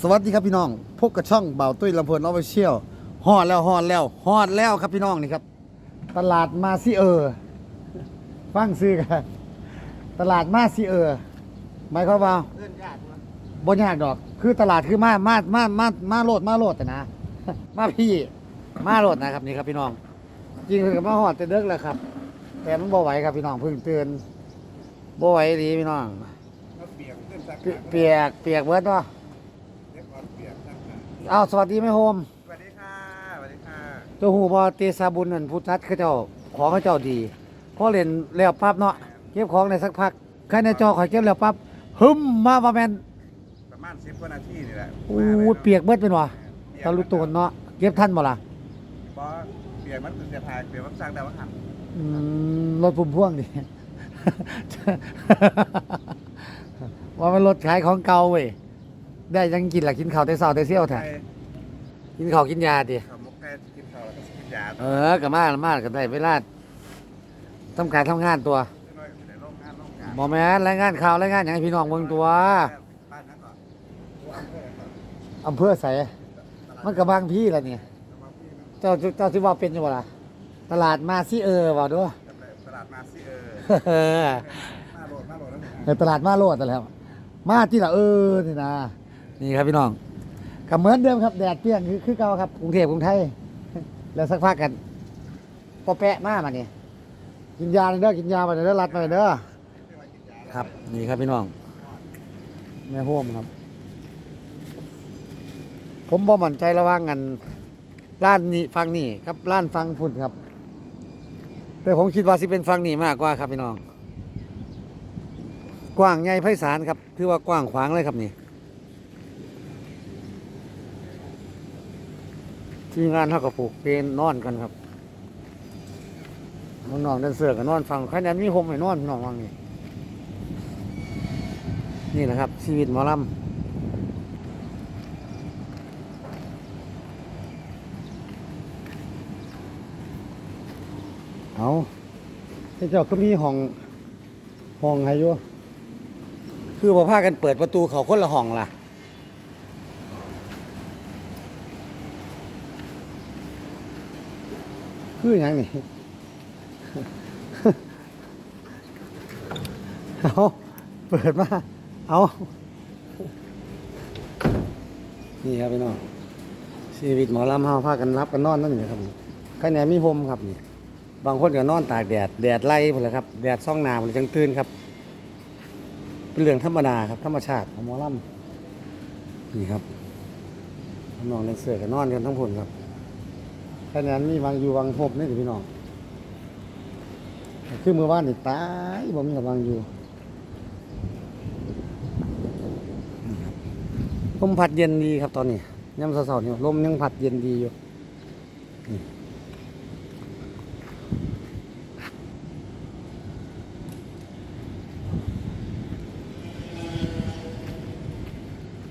สวัสดีครับพี่น้อง พบกับช่องเบาตุ้ยลำเพลินออฟฟิเชียลฮอดแล้วฮอดแล้วฮอดแล้วครับพี่น้องนี่ครับ ตลาดมาซิเออร์ฟังซื้อกันตลาดมาซิเออร์หมายความว่าเพื่อนญาติวบ่ยากดอก คือตลาดคือมามามามามาโลดมาโลดแต่นะ มาพี่มาโลดนะครับนี่ครับพี่น้อง จริงคือกับมาฮอดแต่เด็กแล้วครับ แต่มันบ่ไหวครับพี่น้องเพิ่งเตื่นบ่ไหวดีพี่น้องเปียกเปียกเปียกเบิดวะ เรียกก่อนเปียกสักหา อ้าวสวัสดีแม่โฮมสวัสดีค่ะสวัสดีค่ะเจ้าหูบอเตซาบุญนั่นพุทธัดเขาเจ้าของเขาเจ้าดีพอเล่นแล้วปั๊บเนาะเก็บของในสักพักใครในจอขอยเก็บแล้วปั๊บหึมมาว่าแม่นประมาณสิบกว่านาทีนี่แหละอู้เปียกเบิดเป็นวะตะลุตูนเนาะเก็บทันบ่ล่ะบอเปียกมันคือเสียพายเปียกมันสร้างได้ว่าหันอืมรถพุ่มพ่วงดิว่ามันรถขายของเก่าเว้ย ได้ยังกินล่ะกินข้าวแต่เช้าแต่เซี่ยวแท้ไก่กินข้าวกินยาดิข้าวหมกไก่กินข้าวแล้วก็กินยาเออก็มามาก็ได้เวลาทำการทำงานตัวน้อยๆในโรงงานโรงงานบ่แม่นรายงานข่าวรายงานหยังให้พี่น้องเบิ่งตัวบ้านนั้นก่อนอำเภอครับอำเภอใสมันก็บางพี่ล่ะนี่แต่ว่าพี่นะเจ้าเจ้าสิว่าเป็นอยู่บ่ล่ะตลาดมาซิเออว่าด้วยตลาดมาซิเออเออมาโหลดมาโหลดแล้วในตลาดมาโลดนั่นแหล้ว มาที่ละเออนี่นะ นี่ครับพี่น้องก็เหมือนเดิมครับแดดเปรี้ยงคือคือเก่าครับกรุงเทพกรุงไทย แล้วสักพักกันปอแปะมามานี่กินยาเลยเด้อกินยาไปเด้อรัดไปเด้อครับ นี่ครับพี่น้องแม่โฮมครับ ผมบ่มั่นใจระหว่างกันร้านนี้ฟังนี่ครับร้านฟังพุ่นครับแต่ผมคิดว่าสิเป็นฟังนี่มากกว่าครับพี่น้อง กว้างใหญ่ไพศาลครับ ถือว่ากว้างขวางเลยครับนี่ ที่งานเท่ากับปลูกเป็นนอนกันครับน้องๆเดินเสือกันนอนฟังใครนั้นมีโฮมให้นอนน้องวังนี่นี่แหละครับ ชีวิตหมอลำเอาที่เจ้าก็มีห้องห้องให้อยู่คือพอพากันเปิดประตูเขาคนละห้องล่ะ คืออย่างนี้เอาเปิดมา เอา นี่ครับพี่น้องชีวิตหมอลำเฮาพากันรับกันนอนนั่นนี่ครับข้างในมีโฮมครับนี่บางคนก็นอนตากแดด แดดไล่พุ่นแหละครับ แดดซ่องนาพุ่นเลยจังตื่นครับ เป็นเรื่องธรรมดาครับ ธรรมชาติของหมอลำนี่ครับน้องในเสือกับนอนกันทั้งผลครับ แค่นั้นมีวางอยู่วางหบนี่สิพี่น้องคือมือว่านนี่ตายบ่มีกับวางอยู่ลมพัดเย็นดีครับตอนนี้ยามเสาร์ๆนี่ลมยังพัดเย็นดีอยู่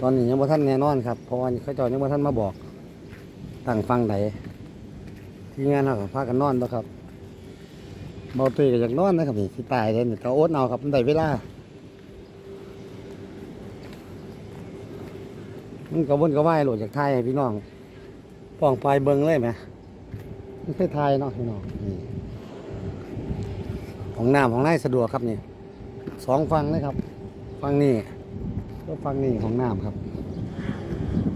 ตอนนี้ยังบ่ท่านแน่นอนครับเพราะว่าเขาเจ้ายังบ่ท่านมาบอกตั้งฟังไหน ที่งานเราก็พากันนอนแล้วครับเบาตุยก็อยากนอนนะครับนี่ที่ตายเลยนี่ก็อดเอาครับมันได้เวลามันก็วนก็ว่ายโหลดจากไทยให้พี่น้องป้องปลายเบิงเลยไหมมันคือไทยเนาะพี่น้องนี่ของน้ำของไร่สะดวกครับนี่สองฟังเลยครับ ฟังนี่ก็ฟังนี่ของน้ำครับ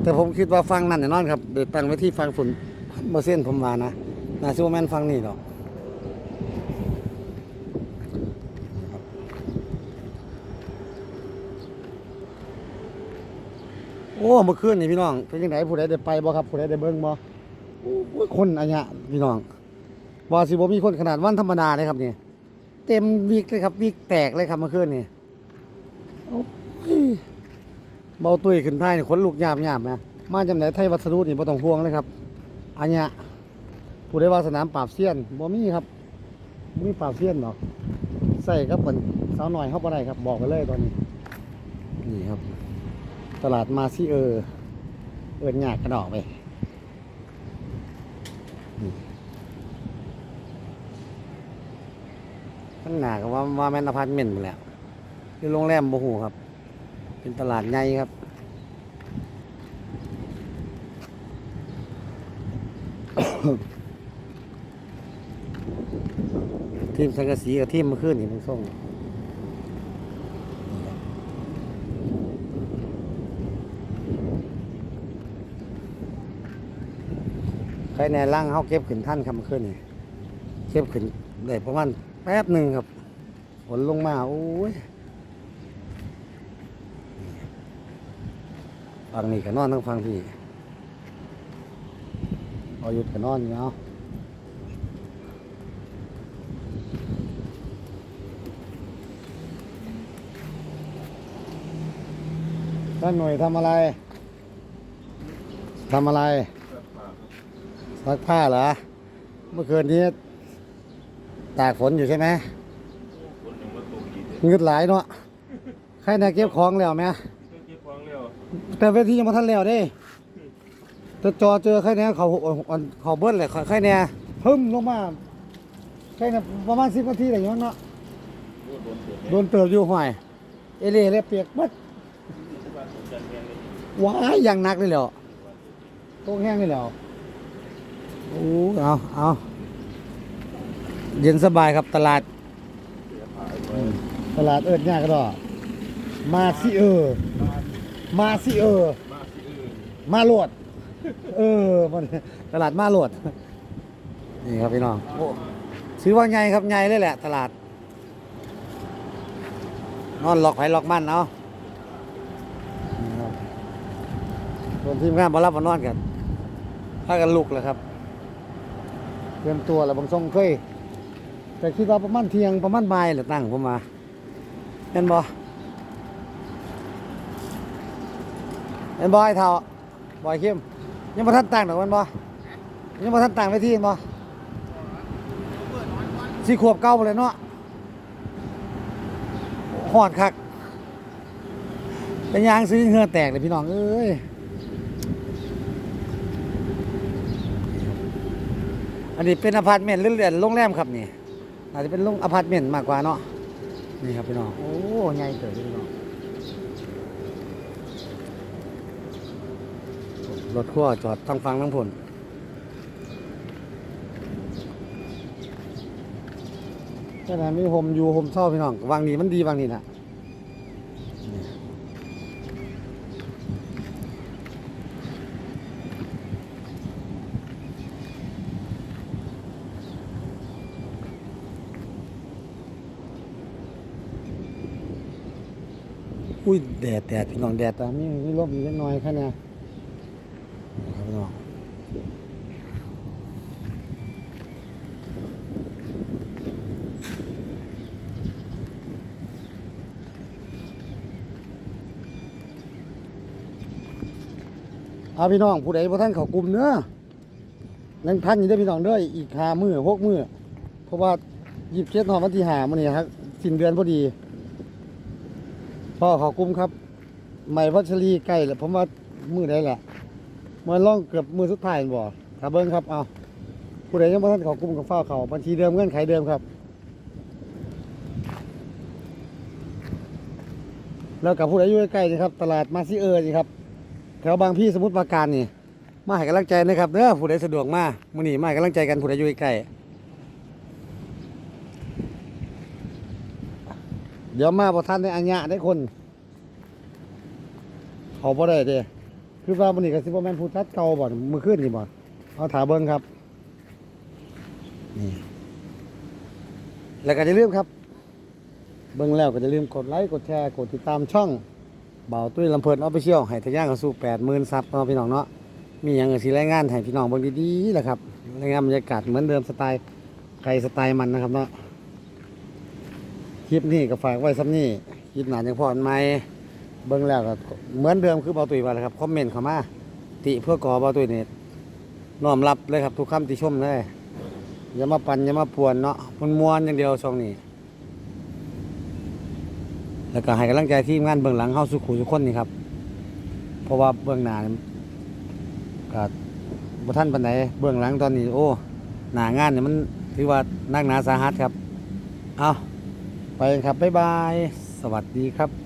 แต่ผมคิดว่าฟังนั่นแน่นอนครับเดี๋ยวตั้งไว้ที่ฟังฝุ่นเปอร์เซ็นต์ผมมานะ น่าจะว่าแม่นฟังนี่หรอกโอ้เมื่อคืนนี่พี่น้องเป็นยังไงผู้ใดได้ไปบ่ครับผู้ใดได้เบิ่งบ่โอ้ยคนอันเนี้ยพี่น้องว่าสิบ่มีคนขนาดวันธรรมดาเลยครับนี่เต็มวิกเลยครับวิกแตกเลยครับเมื่อคืนนี่โอ้ยเบาตุ้ยขึ้นท้ายนี่ขนลุกยาบยาบนะมาจำไหนไทยวัสดุนี่บ่ต้องห่วงเลยครับอันเนี้ย ผู้ได้ว่าสนามปราบเสี้ยนบ่มีครับบ่มีปราบเสี้ยนหรอกใส่ก็เป็นอนสาวหน่อยเข้าไปได้ครับ บอกไปเลยตอนนี้ นี่ครับ ตลาดมาซีเออเอิญหยากกระดอกไปข้างหน้าก็ว่าว่าแมนอพาร์ตเมนต์หมดแล้วที่โรงแรมบ่หูครับ เป็นตลาดใหญ่ครับ ทีมสังกะสีกับทีมมื่อคืนนี่มันส่งใครในร่างเขาเก็บขึ้นท่านครับมื่อคืนนี่เก็บขึ้นได้ประมาณแป๊บหนึ่งครับฝนลงมาโอ้ยฟังนี่ก็นอนทั้งฟังพี่เอาหยุดก็นอนอยู่เนาะ ท่านหน่วยทำอะไรทำอะไรซักผ้าเหรอ เมื่อคืนนี้ ตากฝนอยู่ใช่ไหมเงืดหลายเนาะใครน่ะเก็บของแล้วไหมเก็บของเร็วแต่เวทียังมาทันแล้วด้จะจอเจอใครเนี่ยเขาเขาเบิ้ลเลยใครเนี่ยพึ่มลงมาใครเนี่ยประมาณสิบนาทีอะไรอย่างเงี้ยเนาะโดนเติบอยู่ห่วยเอเล่เล่เปียกมัด ว้ายอย่างหนักเลยเหรอโต๊ะแห้งเลยเหรอโอ้เอาเอาเย็นสบายครับตลาดอืมตลาดเอิดเนี่ยก็ดอกมาสิเออ มาสิเออมาสิเออ มาโหลด เออมันตลาดมาโหลด นี่ครับพี่น้องโอ้ซื้อว่าไงครับไงเลยแหละ ตลาด นอนหลอกไผหลอกมันเอานี่ครับ ส่วนทีมงานมารับมานอนกันพากันลุกเลยครับเตรียมตัวแล้วบางทรงเคยแต่คิดว่าประมาณเที่ยงประมาณบ่ายหรือตั้งผมมาเห็นบ่เห็นบ่ไอ้เท่าบ่อยเข้มยังมาทันตั้งดอกมันบ่ยังมาทันตั้งไปที่เห็นบ่สี่ขวบเก้าไปเลยเนาะหอดคักเป็นยางซื้อเหงือแตกเลยพี่น้องเอ้ย อันนี้เป็นอพาร์ตเมนต์หรือเรือนโรงแรมครับนี่อาจจะเป็นโรงอพาร์ตเมนต์มากกว่าเนาะนี่ครับพี่น้องโอ้ใหญ่เกิดพี่น้องรถขั้วจอดทั้งฟังทั้งผลแค่นั้นมีโฮมอยู่โฮมเช่าพี่น้องวางนี้มันดีวางนี้นะ อุ้ยแดดแดดพี่น้องแดดแต่มีมีลมอยู่เล็กน้อยแค่นี้ยนี่ครับพี่น้องเอาพี่น้องผู้ใดบ่ท่านเขากลุ่มเนื้อยังทันอยู่ได้พี่น้องด้ออีกหามือหกมือเพราะว่าหยิบเคสนอนวันที่หามันนี่ครับสิ้นเดือนพอดี พ่อขากลุ่มครับ ใหม่วัชรีใกล้แล้วผมว่ามือได้แหละมื่อล่องเกือบมือสุดท้ายนั่นบ่ถ้าเบิ้งครับเอาผู้ใดยังบ่ทันขากลุ่มกับฟ้าเขาบัญชีเดิมเงื่อนไขเดิมครับ แล้วกับผู้ใดอยู่ใกล้ๆนี่ครับ ตลาดมาซิเออร์นี่ครับ แถวบางพี่สมุทรปราการนี่ มาให้กำลังใจนะครับเด้อผู้ใดสะดวกมามื้อนี้มาให้กำลังใจกันผู้ใดอยู่ใกล้ เดี๋ยวมาบ่ทันในอัญญะได้คน เขาบ่ได้เด้คือว่ามื้อนี้ก็สิบ่แม่นผู้ทัดเก่าบ่มื้อคืนนี่บ่เอาถาเบิ่งครับ นี่ แล้วก็อย่าลืมครับ เบิ่งแล้วก็อย่าลืมกดไลค์กดแชร์กดติดตามช่องเบาตุ้ยลำเพลินออฟฟิเชียลให้ทะยานเข้าสู่80,000ซับเนาะพี่น้องเนาะมีหยังก็สิรายงานให้พี่น้องเบิ่งดีๆแหละครับรายงานบรรยากาศเหมือนเดิมสไตล์ใครสไตล์มันนะครับเนาะ คลิปนี้ก็ฝากไว้ซ้ำนี้คลิปหน้าจังพอกันใหม่เบิ่งแล้วก็เหมือนเดิมคือเบาตุยว่าแหละครับคอมเมนต์เข้ามาติเพื่อก่อเบาตุยนี่น้อมรับเลยครับ ทุกคำติชมเลยอย่ามาปั่นอย่ามาป่วนเนาะมันมวนอย่างเดียวช่องนี้ แล้วก็ให้กำลังใจทีมงานเบื้องหลังเฮาสุขุทุกคนนี่ครับ เพราะว่าเบื้องหน้าก็บ่ทันปานใดเบื้องหลังตอนนี้ โอ้ หน้างานเนี่ยมันถือว่านักหนาสาหัสครับ เอา ไปครับ บ๊ายบาย สวัสดีครับ